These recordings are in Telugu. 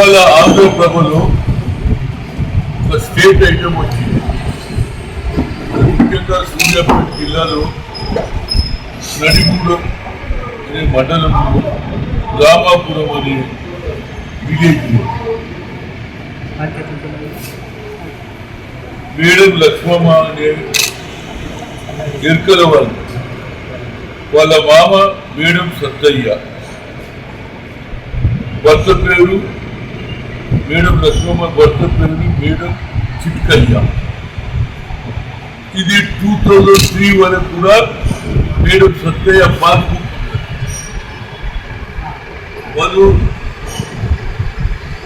ఇవాళ ఆంధ్రప్రభలో ఒక స్టేట్ ఐటమ్ వచ్చింది ముఖ్యంగా సూర్యాపేట జిల్లాలో నడిగూడెం అనే మండలంలో రామాపురం అనే విలేజ్ మేడం లక్ష్మమ్మ అనే ఎరుకల వాళ్ళు. వాళ్ళ మామ మేడం సత్తయ్య. భర్త పేరు మేడం లక్ష్మమ్మ భర్త పేరు మేడం చిట్కయ్య ఇది టూ థౌజండ్ త్రీ వరకు కూడా మేడం సత్తయ్య పాస్బుక్ వాళ్ళు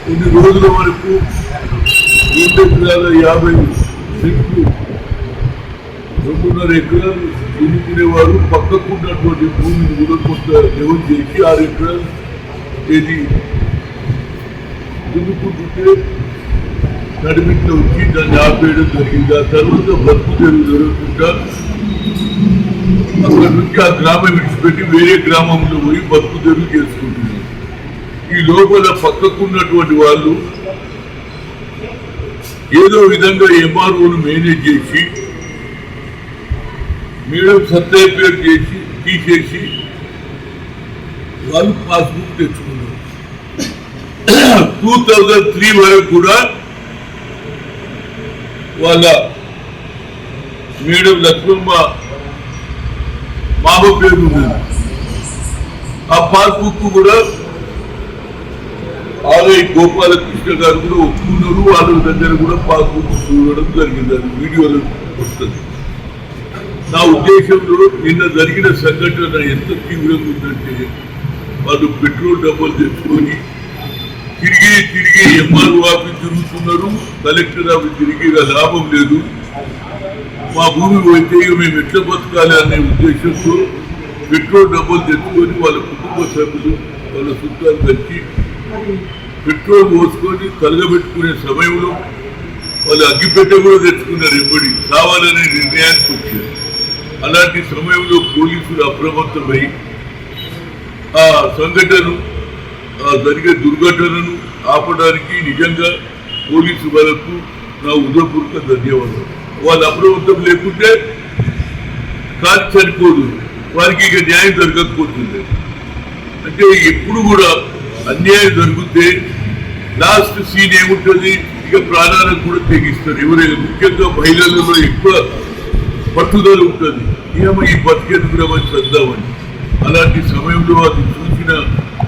కొన్ని రోజుల వరకు రెండు ఎకరాల యాభై సెంట్లు రెండున్నర ఎకరాలు దున్నుకునేవారు పక్కకున్నటువంటి భూమిని కూడా కొంత లెవెల్ చేసి ఆరు ఎకరాలు ఇది దున్నుకుంటుంటే నడిమిట్లో వచ్చి దాన్ని ఆపేయడం జరిగింది. ఆ తర్వాత బతుకు తెరువు జరుగుతుంటా. అక్కడ నుంచి ఆ గ్రామం విడిచిపెట్టి వేరే గ్రామంలో పోయి బతుకు తెరువు చేసుకుంటున్నారు ఈ లోపల పక్కకున్నటువంటి వాళ్ళు ఏదో విధంగా ఎంఆర్ఓను మేనేజ్ చేసి మేడం సత్తయ్య పేరు చేసి తీసేసి వాళ్ళు పాస్బుక్ తెచ్చుకున్నారు. టూ థౌజండ్ త్రీ వరకు కూడా వాళ్ళ మేడం లక్ష్మమ్మ మామ పేరు ఆ పాస్బుక్ కూడా ఆలయ గోపాలకృష్ణ గారు కూడా ఒప్పుకున్నారు. వాళ్ళ దగ్గర కూడా పాస్బుక్ చూడడం జరిగింది. అది వీడియోలో వస్తుంది. నా ఉద్దేశంలో నిన్న జరిగిన సంఘటన ఎంత తీవ్రంగా ఉందంటే వాళ్ళు పెట్రోల్ డబ్బులు తెచ్చుకొని తిరిగి తిరిగి ఎంఆర్ఓ ఆఫీస్ తిరుగుతున్నారు. కలెక్టర్ ఆఫీస్ తిరిగి లాభం లేదు. మా భూమి పోతే మేము ఎట్లా బతకాలి అనే ఉద్దేశంతో పెట్రోల్ డబ్బులు తెచ్చుకొని వాళ్ళ కుటుంబ సభ్యులు వాళ్ళ చుట్టాలు కలిసి పెట్రోల్ పోసుకొని కలగబెట్టుకునే సమయంలో వాళ్ళు అగ్గిపెట్ట కూడా తెచ్చుకున్నారు ఎంబడి. కావాలనే నిర్ణయానికి వచ్చారు. అలాంటి సమయంలో పోలీసులు అప్రమత్తమై ఆ సంఘటన జరిగే దుర్ఘటనను ఆపడానికి నిజంగా పోలీసు వాళ్ళకు నా ఉదయపూర్వక ధన్యవాదాలు. వాళ్ళు అప్రమత్తం లేకుంటే కాదు చనిపోదు. వారికి ఇక న్యాయం జరగకపోతుంది. అంటే ఎప్పుడు కూడా అన్యాయం జరిగితే లాస్ట్ సీన్ ఏముంటుంది? ఇక ప్రాణాలకు కూడా తెగిస్తారు. ఎవరైనా ముఖ్యంగా మహిళలలో ఎక్కువ పట్టుదల ఉంటుంది. ఏమో ఈ బతికేందుకురామని చద్దామని అలాంటి సమయంలో అది చూసిన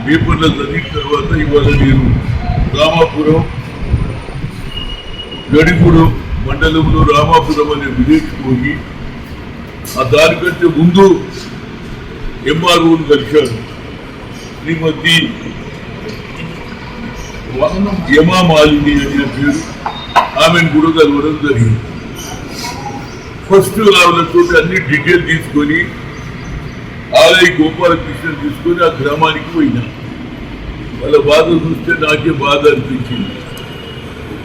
పేపర్లో చదివిన తర్వాత ఇవాళ నేను రామాపురం గడిగూడెం మండలంలో రామాపురం అనే విలేజ్ పోయి ఆ దానికంటే ముందు ఎంఆర్ఓని కలిశాను. శ్రీమతి యమా మాలిని అనే పేరు. ఆమెను కూడా కలవడం జరిగింది. ఫస్ట్ ఆవిడతో అన్ని డీటెయిల్ తీసుకొని ఆలయ గోపాలకృష్ణ తీసుకొని ఆ గ్రామానికి పోయినా. వాళ్ళ బాధ చూస్తే నాకే బాధ అనిపించింది.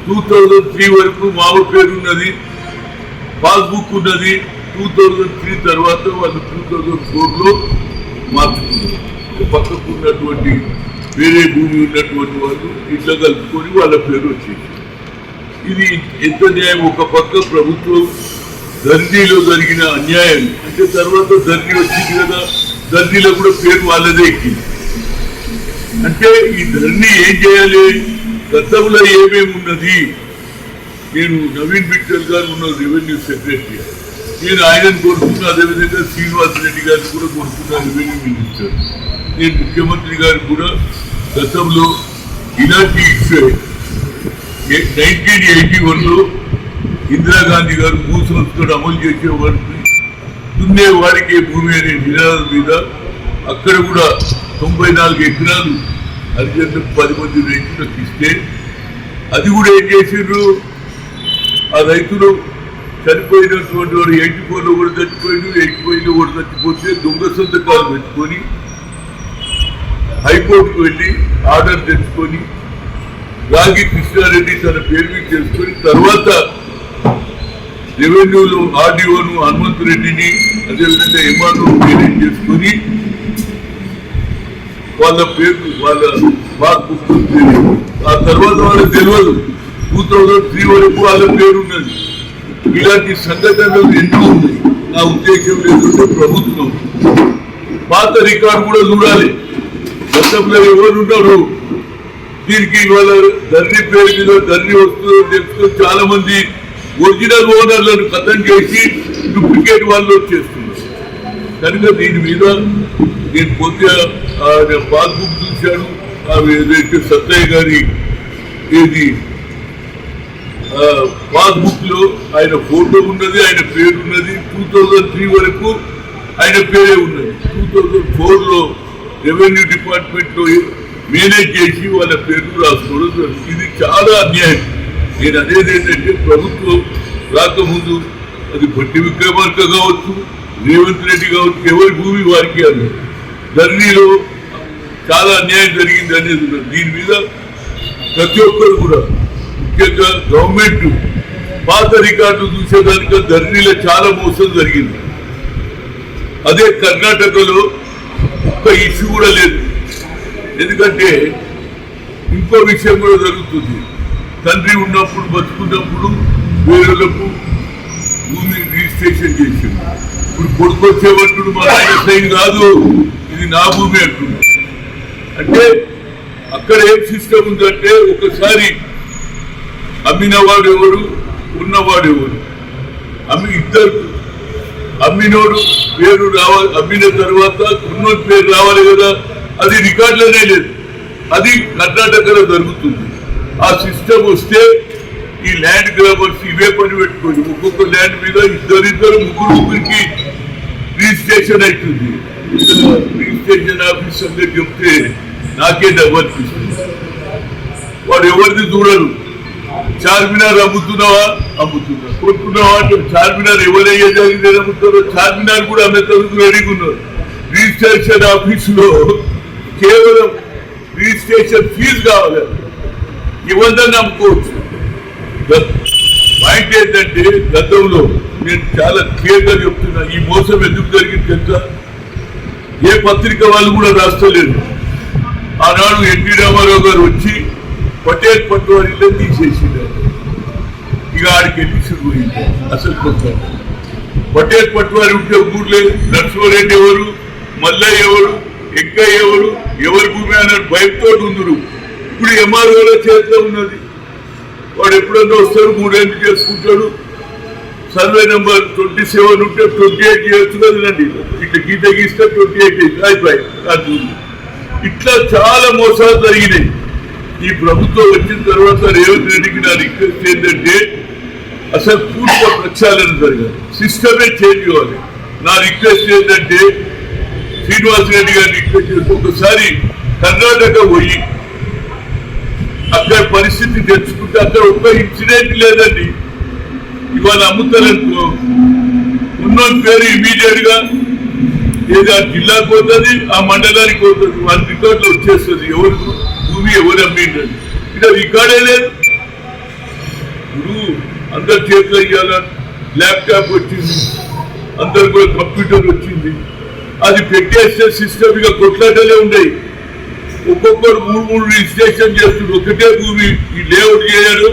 టూ థౌజండ్ త్రీ వరకు మామ పేరున్నది పాస్బుక్ ఉన్నది. టూ థౌజండ్ త్రీ తర్వాత వాళ్ళు టూ థౌజండ్ ఫోర్లో మార్చుకున్నారు. పక్కకు ఉన్నటువంటి వేరే భూమి ఉన్నటువంటి వాళ్ళు ఇట్లా కలుపుకొని వాళ్ళ పేరు వచ్చేసి ఇది ఎంత న్యాయం? ఒక పక్క ప్రభుత్వం ధర్నీలో జరిగిన అన్యాయం అంటే తర్వాత ధర్నీ వచ్చింది కదా ధర్నీలో కూడా పేరు వాళ్ళదే ఎక్కింది. అంటే ఈ ధర్నీ ఏం చేయాలి? గతంలో ఏమేమి ఉన్నది? నేను నవీన్ బిట్టల్ గారు ఉన్న రెవెన్యూ సెక్రటరీ నేను ఆయనను కోరుకున్నా అదేవిధంగా శ్రీనివాస్ రెడ్డి గారిని కూడా కోరుకున్నా రెవెన్యూ మినిస్టర్ నేను ముఖ్యమంత్రి గారు కూడా గతంలో ఇలాంటి ఇష్యూ నైన్టీన్ ఎయిటీ వన్లో ఇందిరాగాంధీ గారు భూ సంస్కరణ అమలు చేసే వారికి వారికి భూమి అనే నినాదం మీద అక్కడ కూడా తొంభై నాలుగు ఎకరాలు అర్జెంట్ పది మంది రైతులకు ఇస్తే అది కూడా ఏం చేసిండ్రు? ఆ రైతులు చనిపోయినటువంటి వాడు ఎయిటీ ఫోర్లో కూడా చచ్చిపోయిండు ఎయిటీ ఫైవ్లో కూడా చచ్చిపోతే దొంగ సంతకాలు పెట్టుకొని హైకోర్టుకు వెళ్ళి ఆర్డర్ తెచ్చుకొని రాగి కృష్ణారెడ్డి తన పేరు మీద చేసుకొని తర్వాత రెవెన్యూలో ఆర్డీఓను హనుమంత్ రెడ్డిని అదేవిధంగా ఎంఆర్ఓ మేనేజ్ చేసుకొని వాళ్ళ పేరు వాళ్ళ మాకు తెలియదు. ఆ తర్వాత వాళ్ళకి తెలియదు టూ థౌజండ్ త్రీ వరకు వాళ్ళ పేరున్నది ఇలాంటి సంఘటనలు ఎన్నో ఉన్నాయి? నా ఉద్దేశం ఏంటంటే ప్రభుత్వం. పాత రికార్డు కూడా చూడాలి. గతంలో ఎవరున్నారు? దీనికి ఇవాళ ధరణి పేరు మీద ధరణి వస్తుందో తెలుసుకొని చాలా మంది ఒరిజినల్ ఓనర్లను కథం చేసి డూప్లికేట్ వాళ్ళు వచ్చేస్తున్నారు కనుక దీని మీద నేను కొద్దిగా పాస్బుక్ చూశాను. అవి ఏదైతే సత్తయ్య గారి ఏది పాస్బుక్లో ఆయన ఫోటో ఉన్నది ఆయన పేరు ఉన్నది టూ థౌజండ్ త్రీ వరకు ఆయన పేరే ఉన్నది. టూ థౌజండ్ ఫోర్లో రెవెన్యూ డిపార్ట్మెంట్లో మేనేజ్ చేసి వాళ్ళ పేర్లు రాసుకోవడం ఇది చాలా అన్యాయం. నేను అనేది ఏంటంటే ప్రభుత్వం రాకముందు అది బట్టి విక్రమార్క కావచ్చు రేవంత్ రెడ్డి కావచ్చు ఎవరి భూమి వారికి అది. ధర్నీలో చాలా అన్యాయం జరిగింది అనేది దీని మీద ప్రతి ఒక్కరు కూడా ముఖ్యంగా గవర్నమెంట్ పాత రికార్డు చూసేదానిక ధర్నీలో చాలా మోసం జరిగింది. అదే కర్ణాటకలో ఒక్క ఇష్యూ కూడా లేదు. ఎందుకంటే ఇంకో విషయం కూడా జరుగుతుంది. తండ్రి ఉన్నప్పుడు బతుకున్నప్పుడు వేరులకు భూమి రిజిస్ట్రేషన్ చేసింది. ఇప్పుడు కొడుకు వచ్చేటప్పుడు మా సైన్ కాదు ఇది నా భూమి అంటున్నాడు అంటే అక్కడ ఏం సిస్టమ్ ఉందంటే ఒకసారి అమ్మినవాడు ఎవరు ఉన్నవాడు ఎవరు? అమ్మి ఇద్దరు. అమ్మినోడు పేరు రావాలి అమ్మిన తర్వాత ఉన్నోడు పేరు రావాలి కదా అది రికార్డులోనే లేదు. అది కర్ణాటకలో జరుగుతుంది. ఆ సిస్టమ్ వస్తే ఈ ల్యాండ్ గ్రాబర్స్ ఇవే పని పెట్టుకోండి ఒక్కొక్క ల్యాండ్ మీద ఇద్దరిద్దరు ముగ్గురు ముగ్గురికి రిజిస్ట్రేషన్ అవుతుంది. రిజిస్ట్రేషన్ ఆఫీస్ అందరు చెప్తే నాకే డబ్బనిపిస్తుంది వాడు ఎవరిది చూడరు చార్మినార్ అమ్ముతున్నావా? అమ్ముతున్నా కొనుక్కున్నావా అంటే చార్మినార్ ఎవరయ్యే జరిగింది అమ్ముతారో చార్మినార్ కూడా అమ్మేందుకు రెడీగా ఉన్నారు రిజిస్ట్రేషన్ ఆఫీసులో కేవలం రిజిస్ట్రేషన్ ఫీజు కావాలి. ఇవ్వదని అమ్ముకోవచ్చు పాయింట్ ఏంటంటే గతంలో నేను చాలా క్లియర్గా చెప్తున్నా ఈ మోసం ఎందుకు జరిగింది తెలుసా? ఏ పత్రిక వాళ్ళు కూడా రాస్తలేదు. ఆనాడు ఎన్టీ రామారావు గారు వచ్చి పటేల్ పట్టువారిలో తీసేసినారు ఇక ఆడికి వెళ్ళి శురుపోయింది అసలు కొత్త పటేల్ పట్టువారి ఉంటే ఊర్లే నరసింహారెడ్డి ఎవరు మల్లయ్య ఎవరు ఇంకా ఎవరు ఎవరి భూమి అన్న భయంతో ఉందరు ఇప్పుడు ఎంఆర్ఓల చేతిలో ఉన్నది. వాడు ఎప్పుడన్నా వస్తాడు మూడేళ్ళు చేసుకుంటాడు. సర్వే నెంబర్ ట్వంటీ సెవెన్ ఉంటే ట్వంటీ ఎయిట్ చేయొచ్చు కదండి. ఇట్లా గీత గీస్తే ట్వంటీ ఎయిట్ అయిపోయి ఇట్లా చాలా మోసాలు జరిగినాయి. ఈ ప్రభుత్వం వచ్చిన తర్వాత రేవంత్ రెడ్డికి నా రిక్వెస్ట్ ఏంటంటే అసలు పూర్తిగా ప్రక్షాళన జరగాలి సిస్టమే చేంజ్ కావాలి. నా రిక్వెస్ట్ ఏంటంటే శ్రీనివాస్ రెడ్డి గారిని రిక్వెస్ట్ చేసి ఒకసారి కర్ణాటక పోయి పరిస్థితి తెచ్చుకుంటే అక్కడ ఒక్క ఇన్సిడెంట్ లేదండి. ఇవాళ అమ్ముతారనుకో ఉన్న పేరు ఇమీడియట్గా ఏది ఆ జిల్లాకు పోతుంది ఆ మండలానికి పోతుంది వాళ్ళ రికార్డులో వచ్చేస్తుంది. ఎవరు భూమి ఎవరు అమ్మిండీ ఇక్కడ రికార్డే లేదు. గురువు అందరి చేతిలో ఇవ్వాల ల్యాప్టాప్ వచ్చింది అందరు కూడా కంప్యూటర్ వచ్చింది. అది పెట్టేస్తే సిస్టమ్ ఇక కొట్లాటలే ఉండేవి ఒక్కొక్కరు మూడు మూడు రిజిస్ట్రేషన్ చేస్తున్నారు ఒకటే భూమి ఈ లేఅవుట్ చేయరు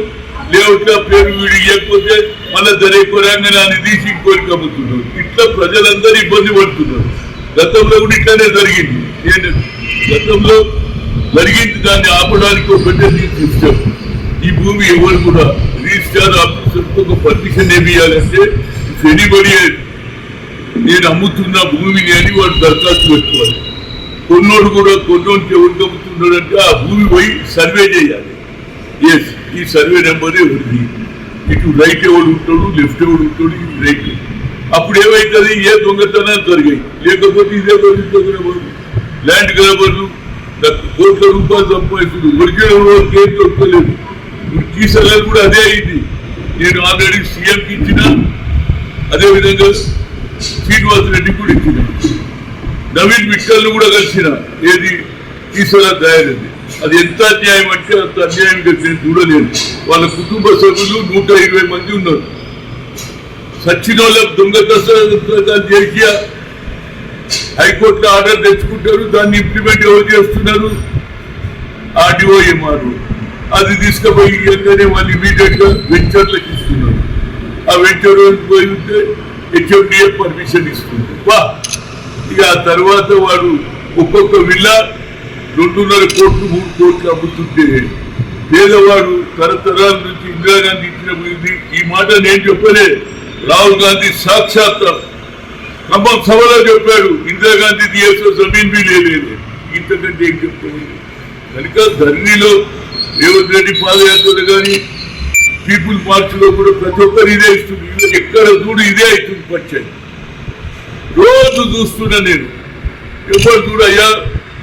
లేఅవుట్గా పేరు వీడి ఇవ్వకపోతే మళ్ళీ ధర ఎక్కువ అని తీసి ఇంకోరికి అమ్ముతున్నారు ఇట్లా ప్రజలందరూ ఇబ్బంది పడుతున్నారు. గతంలో కూడా ఇట్లానే జరిగింది. నేను గతంలో జరిగింది దాన్ని ఆపడానికి ఒకటే సిస్టమ్. ఈ భూమి ఎవరు కూడా రిజిస్టార్ ఆఫీసర్కి ఒక పర్మిషన్ ఏమి ఇవ్వాలంటే ఎనీబడి నేను అమ్ముతున్న భూమిని అని వాడు దరఖాస్తు పెట్టుకోవాలి. కొన్నోడు కూడా కొన్నోడు ఎవరికి అమ్ముతున్నాడు ఆ భూమి పోయి సర్వే చేయాలి. ఎస్ ఈ సర్వే నెంబర్ ఎవరిది ఇటు రైట్ ఎవడు ఉంటాడు లెఫ్ట్ ఎవడు ఉంటాడు ఇటు రైట్ అప్పుడు ఏమవుతుంది ఏ దొంగతనాలు జరిగాయి? లేకపోతే ఇదే దొంగతనం ల్యాండ్ గ్రాబర్లు కోట్ల రూపాయలు సంపాదిస్తుంది ఒరిజినల్ వాళ్ళకి ఏం దొరకలేదు. ఇప్పుడు కీసలాలు కూడా అదే అయింది. నేను ఆల్రెడీ సీఎంకి ఇచ్చిన అదేవిధంగా శ్రీనివాస్ రెడ్డి కూడా ఇచ్చిన. నవీన్ మిట్టల్ని కూడా కలిసిన ఏది? ఈశ్వర దయానంది అది ఎంత అన్యాయం అంటే అంత అన్యాయంగా నేను చూడలేను. వాళ్ళ కుటుంబ సభ్యులు నూట ఇరవై మంది ఉన్నారు. సచ్చిన వాళ్ళకు దొంగ చేసి హైకోర్టులో ఆర్డర్ తెచ్చుకుంటారు దాన్ని ఇంప్లిమెంట్ ఎవరు చేస్తున్నారు? ఆర్డీఓ ఏమారు. అది తీసుకుపోయి వెంటనే వాళ్ళు ఇమీడియట్గా వెంచర్లకు ఇస్తున్నారు. ఆ వెంచర్ పోయి ఉంటే హెచ్ఎండిఏ పర్మిషన్ ఇస్తుంది. వా! ఇక ఆ తర్వాత వాడు ఒక్కొక్క విల్లా రెండున్నర కోట్లు మూడు కోట్లు అమ్ముతుంటే పేదవాడు తరతరాల నుంచి ఇందిరాగాంధీ ఇచ్చిన ఈ మాట నేను చెప్పలే. రాహుల్ గాంధీ సాక్షాత్ ఖమ్మం సభలో చెప్పాడు ఇందిరాగాంధీ దియేసో జమీన్ బి లేదు ఇంతకంటే ఏం చెప్తాను కనుక ధరణిలో రేవంత్ రెడ్డి పాదయాత్రలు కానీ పీపుల్ మార్చ్ కూడా ప్రతి ఒక్కరు ఇదే ఇస్తుంది. ఎక్కడ చూడు ఇదే అవుతుంది పంచాయతీ రోజు చూస్తున్నా నేను. ఎవరు చూడయ్యా?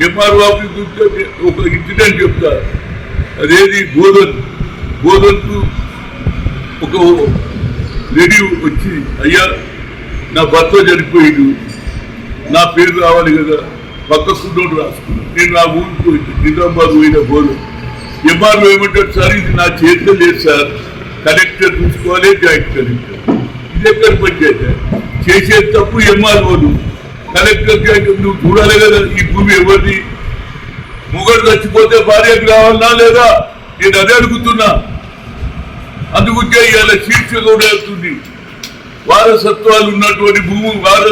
ఎంఆర్ బాబు చూస్తే ఒక ఇన్సిడెంట్ చెప్తా. అదేది బోధన్. బోధన్కు ఒక లేడీ వచ్చి అయ్యా నా భర్త చనిపోయాడు. నా పేరు రావాలి కదా. పక్క కుడ్డోడు రాసుకున్నాను నేను నా ఊరికి పోయింది. నిజామాబాద్ పోయిన బోధన్. ఎంఆర్ఓ ఏమంటారు సార్ ఇది నా చేతిలో లేదు సార్. కలెక్టర్ చూసుకోవాలి జాయింట్ కలెక్టర్. ఇది ఎక్కడ పంచాయతీ చేసే తప్పు ఎంఆర్ఓలు కలెక్టర్ నువ్వు చూడాలి కదా ఈ భూమి ఎవరిది? మొగడు చచ్చిపోతే భార్యకు రావాలనా లేదా? నేను అదే అడుగుతున్నా. అందుకుంటే ఇవాళ శీర్షిక ఉండేస్తుంది వారసత్వాలు ఉన్నటువంటి భూములు వార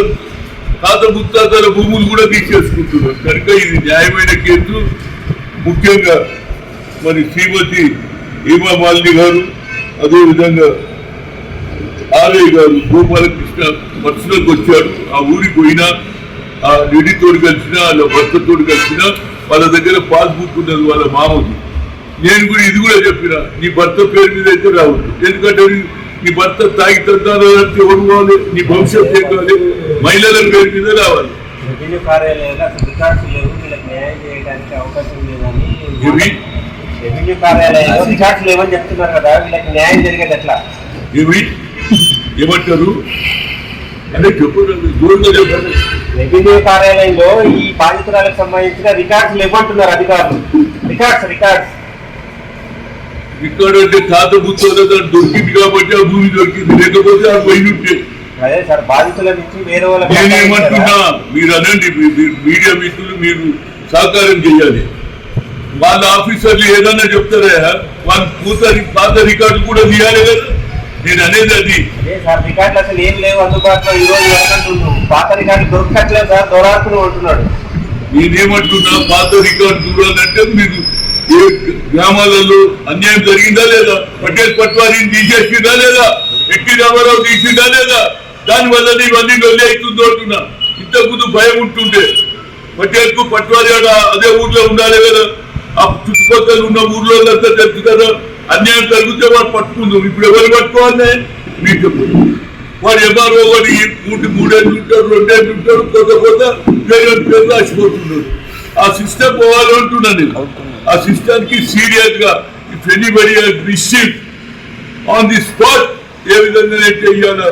తాత ముత్తాతల భూములు కూడా తీసేసుకుంటున్నారు. కనుక ఇది న్యాయమైన కేసు. ముఖ్యంగా మరి శ్రీమతి హేమా మాలిని గారు అదేవిధంగా ఆలయ్య గారు గోపాలకృష్ణ మనుషులకు వచ్చాడు ఆ ఊరికి పోయినా ఆ లేడీతోడు కలిసిన వాళ్ళ భర్తతోడు కలిసిన వాళ్ళ దగ్గర పాస్బుక్ ఉన్నది వాళ్ళ మామది నేను కూడా ఇది కూడా చెప్పిన నీ భర్త పేరు మీద అయితే రావద్దు. ఎందుకంటే నీ- భర్త తాగి అంటే ఎవరు కావాలి? నీ భవిష్యత్తు ఏం కావాలి? మహిళల పేరు మీద రావాలి. కార్యాలయాలు చెప్తున్నారు కదా? వీళ్ళకి న్యాయం జరిగేది ఎట్లా? ఏమంటారు? అంటే చెప్పు దూరంగా చెప్పండి రెవెన్యూ కార్యాలయంలో ఈ బాధితురాలకు సంబంధించిన రికార్డ్స్ లేవంటున్నారు అధికారులు. Records records. ఇక్కడ అంటే తాత బుద్ధ దొరికింది కాబట్టి ఆ భూమి దొరికింది. లేకపోతే ఆ పోయి ఉంటే. అదే సార్ బాధితుల నుంచి వేరే వాళ్ళకి నేనేమంటున్నా మీరు అనండి మీడియా మిత్రులు మీరు సహకారం చేయాలి. వాళ్ళ ఆఫీసర్లు ఏదన్నా చెప్తారా? వాళ్ళ పూత పాత రికార్డు కూడా తీయాలి కదా. నేను అనేది అది అదే సార్ రికార్డులు అసలు ఏం లేవు అందుబాటులో ఈ రోజు అంటున్నాం పాత రికార్డు దొరకట్లేదు సార్ దొరాకులు అంటున్నాడు. నేనేమంటున్నా పాత రికార్డు చూడాలంటే మీరు ఏ గ్రామాలలో అన్యాయం జరిగిందా లేదా? పటేల్ పట్వారీని తీసేసిందా లేదా? ఎట్టి రామారావు తీసిందా లేదా? దాని వల్ల ఇవన్నీ నొల్లి అవుతుందో అంటున్నా. ఇంతకుముందు భయం ఉంటుండే. పటేల్కు పట్వారి అదే ఊర్లో ఉండాలి కదా? ఆ చుట్టుపక్కల ఉన్న ఊర్లో తెలుసు కదా? అన్యాయం జరిగితే వాడు పట్టుకుందాం. ఇప్పుడు ఎవరు పట్టుకోవాలి? మీరు వాడు ఎంఆర్ఓ వాడు మూడు మూడేళ్ళు ఉంటారు రెండేళ్ళు ఉంటారు కొత్త కొత్త పేరు పేరు రాసిపోతున్నారు ఆ సిస్టమ్ పోవాలి అంటున్నా నేను. ఆ సిస్టమ్కి సీరియస్గా if anybody receive on the spot ఏ విధంగా చెయ్యాలో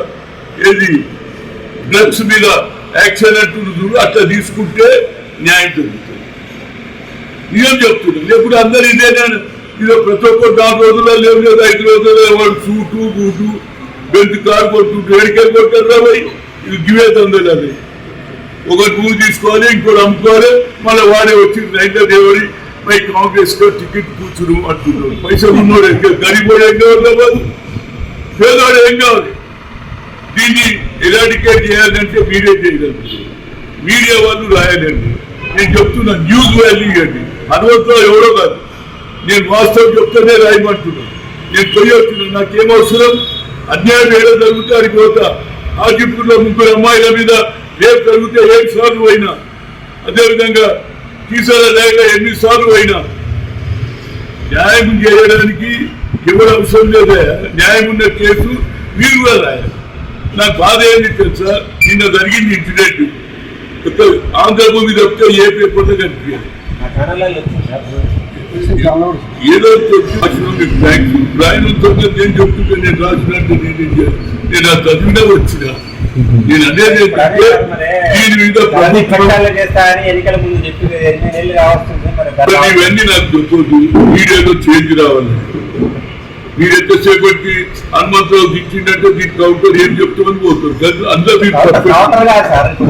ఏది? డ్రగ్స్ మీద యాక్షన్ అంటున్నారు. అట్లా తీసుకుంటే న్యాయం జరుగుతుంది. నిజం చెప్తున్నాను లేకపోతే అందరు ఇదేనా? ఇదో ప్రతి ఒక్కరు నాలుగు రోజుల్లో లేవు లేదు ఐదు రోజుల్లో వాడు సూటు బూటు బెల్ట్ కారు కొట్టుంటు ఎడికెళ్ళి కొట్టారు రాబోయ్ ఇది గివే తందలు అది ఒకటి నువ్వు తీసుకోవాలి ఇంకోటి అమ్ముకోవాలి మళ్ళీ వాడే వచ్చి నైన్గా దేవుడి పై కాంగ్రెస్లో టికెట్ కూర్చుడు అంటున్నాడు. పైసలు ఉన్నోడు ఏం కాదు, గరీబోడు ఏం కావాలి బాబు? పేదవాడు ఏం కావాలి? దీన్ని ఎరాడికేట్ చేయాలంటే మీడియా చేయగలరు. మీడియా వాళ్ళు రాయాలండి నేను చెప్తున్నా న్యూస్ వాల్యూ అండి అనుభవంతో ఎవరో కాదు. నేను వాస్తవం చెప్తానే రాయమంటున్నాను. నేను పోయి నాకేమవసరం నాకేం అవసరం? అన్యాయం ఏదో జరుగుతే అడిగి పోతా. హాజీపూర్లో ముగ్గురు అమ్మాయిల మీద రేపు జరిగితే ఏడు సార్లు అయినా? అదేవిధంగా తీసాల లేక ఎన్నిసార్లు అయినా? న్యాయం చేయడానికి ఎవరు అవసరం లేదా. న్యాయం ఉన్న కేసు మీరు కూడా రాయాలి నాకు బాధ ఏంటి తెలుసా? నిన్న జరిగింది ఇన్సిడెంట్ ఆంధ్ర ఆంధ్రభూమి తప్పితే ఏ పేపర్లో కనిపించాలి ఏదో చెప్పి రాయనంతో నేను చెప్తుంటే నేను రాసినట్టు నేను? నేను ఆ చదివినా వచ్చిన. నేను అనేది ఏంటంటే దీని మీద ఇవన్నీ నాకు చెప్పొద్దు మీడియాలో చేంజ్ రావాలి. మీరు హనుమంతరావు ఇచ్చిందంటే దీనికి కౌంటర్ ఏం చెప్తామని పోతారు. అందరూ.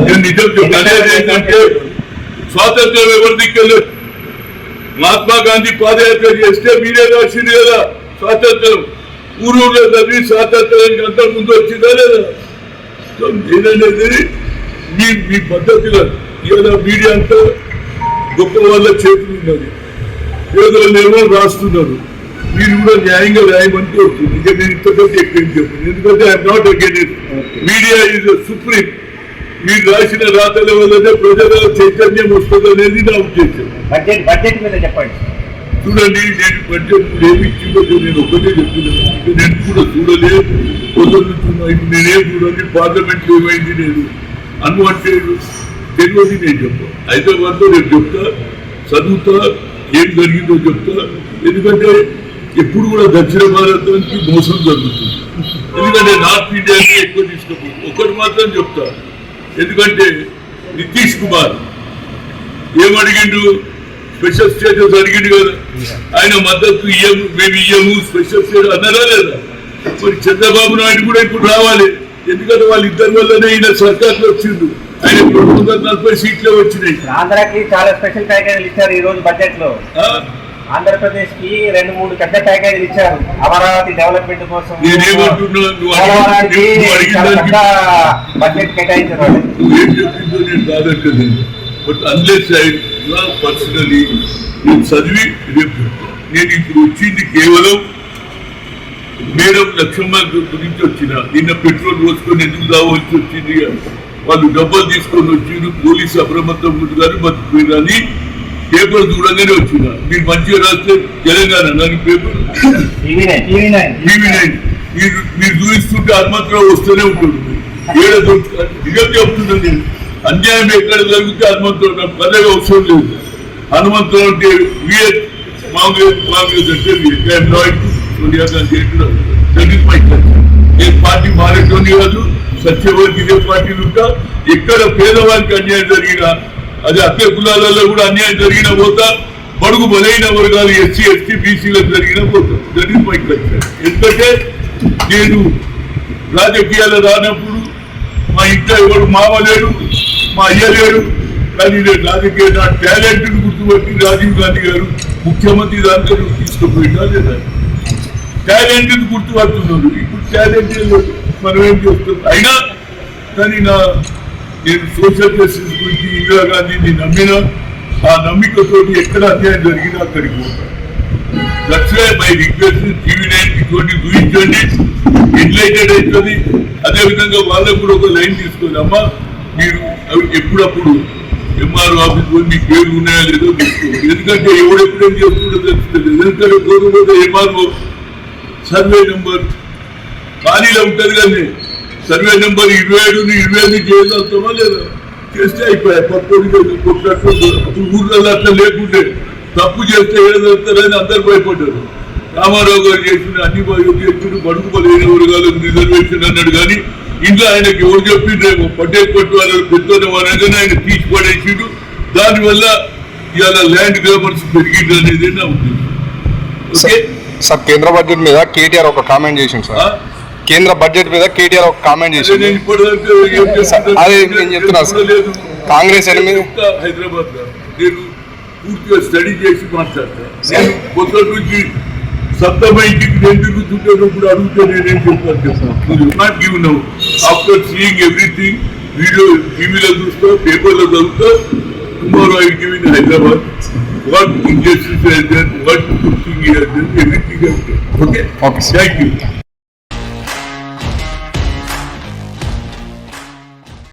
నేను నిజం చెప్తాను ఏంటంటే స్వాతంత్రం ఎవరి దిక్కెళ్ళదు మహాత్మా గాంధీ పాదయాత్ర చేస్తే మీరే రాసింది కదా? స్వాతంత్రం. ఊరూరులో చదివి స్వాతంత్రానికి అంతా ముందు వచ్చిందా లేదా? సో నేననేది మీ మీ పద్ధతిలో ఏదో మీడియా అంతా గొప్ప వాళ్ళ చేతులు ఉన్నది. ఏదో ఏమో రాస్తున్నారు. మీరు కూడా న్యాయంగా రాయమని కోరుతుంది ఇక నేను ఇంతకంటే ఎక్కువ చెప్పను. ఎందుకంటే I'm not again media is supreme మీరు రాసిన రాతల వల్లనే ప్రజల చైతన్యం వస్తుంది అనేది నా ఉద్దేశం. బడ్జెట్ బడ్జెట్ మీద చెప్పండి. చూడండి నేను బడ్జెట్ ఏమి ఇచ్చిందో నేను ఒకటే చెప్తున్నాను నేను కూడా చూడలేదు. వదులుతున్నా నేనేం చూడండి పార్లమెంట్ ఏమైంది నేను అను తెలియదు నేను చెప్తాను హైదరాబాద్లో నేను చెప్తా. చదువుతా. ఏం జరిగిందో చెప్తా. ఎందుకంటే ఎప్పుడు కూడా దక్షిణ భారతానికి మోసం జరుగుతుంది. ఎందుకంటే నార్త్ ఇండియాని ఎక్కువ తీసుకుపోతుంది. ఒకటి మాత్రం చెప్తా. ఎందుకంటే నితీష్ కుమార్ ఏమడిగిండు స్పెషల్ స్టేటస్ అడిగిండు కదా. ఆయన మద్దతు ఇయ్యము మేము ఇయ్యము స్పెషల్ స్టేటస్ అన్నారా లేదా? మరి చంద్రబాబు నాయుడు కూడా ఇప్పుడు రావాలి. ఎందుకంటే వాళ్ళ ఇద్దరి వల్లనే ఈయన సర్కార్లో వచ్చిండు. ఆయన వందల నలభై సీట్లే వచ్చినాయి. ఆంధ్రాకి చాలా స్పెషల్ ప్యాకేజీలు ఇచ్చారు ఈ రోజు బడ్జెట్లో? ఆంధ్రప్రదేశ్కి రెండు మూడు పెద్ద ప్యాకేజీలు ఇచ్చారు. అమరావతి డెవలప్మెంట్ కోసం. బడ్జెట్ కేటాయించారు బట్ అన్లెస్ ఐ పర్సనలీ నేను చదివి రేపు. నేను ఇప్పుడు వచ్చింది కేవలం మేడం లక్ష్మమ్మ గురించి వచ్చిన. నిన్న పెట్రోల్ పోసుకొని ఎందుకు రావాల్సి వచ్చింది? వాళ్ళు డబ్బులు తీసుకొని వచ్చిండ్రు. పోలీసు అప్రమత్తం ముందుగానే బతికిపోయారు అని పేపర్ చూడంగానే వచ్చిన. మీరు మంచిగా రాస్తే తెలంగాణ నాకు పేపర్. మీరు చూపిస్తుంటే హనుమంతరావు వస్తూనే ఉంటుంది. ఏడ నిజం చెప్తున్నాను నేను. అన్యాయం ఎక్కడ జరిగితే హనుమంతరావు నాకు పదవి అవసరం లేదు హనుమంతరావు అంటే విఎస్ మామూలు మామూలు అంటే V S Naidu Sonia Gandhi that is my A party మారేటోని కాదు సత్యవతి ఇదే పార్టీలు ఉంటా ఎక్కడ పేదవారికి అన్యాయం జరిగినా అదే అత్య కులాలలో కూడా అన్యాయం జరిగినా పోతా బడుగు బలైన వర్గాలు ఎస్సీ ఎస్టీ బీసీలకు జరిగిన పోతా దట్ ఇస్ మై కల్చర్ ఎందుకంటే నేను రాజకీయాలు రానప్పుడు మా ఇంట్లో ఎవరు మామ లేడు మా అయ్య లేడు. కానీ నేను రాజకీయ నా టాలెంట్ గుర్తుపట్టి రాజీవ్ గాంధీ గారు ముఖ్యమంత్రి దాంట్లో తీసుకుపోయినా లేదా? టాలెంట్ గుర్తుపడుతున్నాడు ఇప్పుడు టాలెంట్ మనం ఏం చేస్తున్నాం అయినా కానీ నా నేను సోషల్ జస్టిస్ గురించి ఇందిరాగాంధీని నమ్మిన ఆ నమ్మికతోటి ఎక్కడ అన్యాయం జరిగినా అక్కడికి పోతాను that's why my request TV nine ఇటువంటి చూపించండి అవుతుంది అదేవిధంగా వాళ్ళకు కూడా ఒక లైన్ తీసుకోండి అమ్మా మీరు ఎప్పుడప్పుడు ఎంఆర్ ఆఫీస్ పోయి మీ పేరు ఉన్నాయా లేదో తెలుసుకోండి. ఎందుకంటే ఎవడెప్పుడు ఏం చేస్తుండో తెలుస్తుంది ఎందుకంటే పోకపోతే ఎంఆర్ఓ సర్వే నెంబర్ ఖాళీలో ఉంటుంది కానీ సర్వే నెంబర్ ఇరవై ఏడు ఇరవై ఐదు చేయగలుగుతామా లేదా? చేస్తే అయిపోయాయి పక్కడి కొట్టినట్టు అప్పుడు ఊర్లలో అట్లా లేకుంటే తప్పు చేస్తే ఏదవుతారని అందరు భయపడ్డారు. రామారావు గారు చేసిన అన్ని బడుగు బలైన వర్గాలకు రిజర్వేషన్ అన్నాడు. కానీ ఇంట్లో ఆయనకి ఎవరు చెప్పిండ్రేమో? పట్టే కొట్టు వాళ్ళు పెద్దోని వాళ్ళని ఆయన తీసి పడేసిండు. దానివల్ల ఇవాళ ల్యాండ్ గ్రామర్స్ పెరిగింది అనేది నా ఉద్దేశం. ఓకే? సార్ కేంద్ర బడ్జెట్ మీద కేటీఆర్ ఒక కామెంట్ చేసింది సార్? కేంద్ర బడ్జెట్ మీద కేటీఆర్ ఒక కామెంట్ చేసింది? అదే నేను చెప్తున్నా. కాంగ్రెస్ ఎనిమిది- హైదరాబాద్ నేను పూర్తిగా స్టడీ చేసి మాట్లాడతా. నేను కొత్త నుంచి సప్తమ ఇంటికి నేను తిరుగుతుంటాను ఇప్పుడు అడుగుతా నేనేం చెప్తాను చెప్తాను not give now. After seeing everything video టీవీలో చూస్తా పేపర్లో చదువుతా tomorrow I give in Hyderabad what injustice what cooking everything okay. Thank you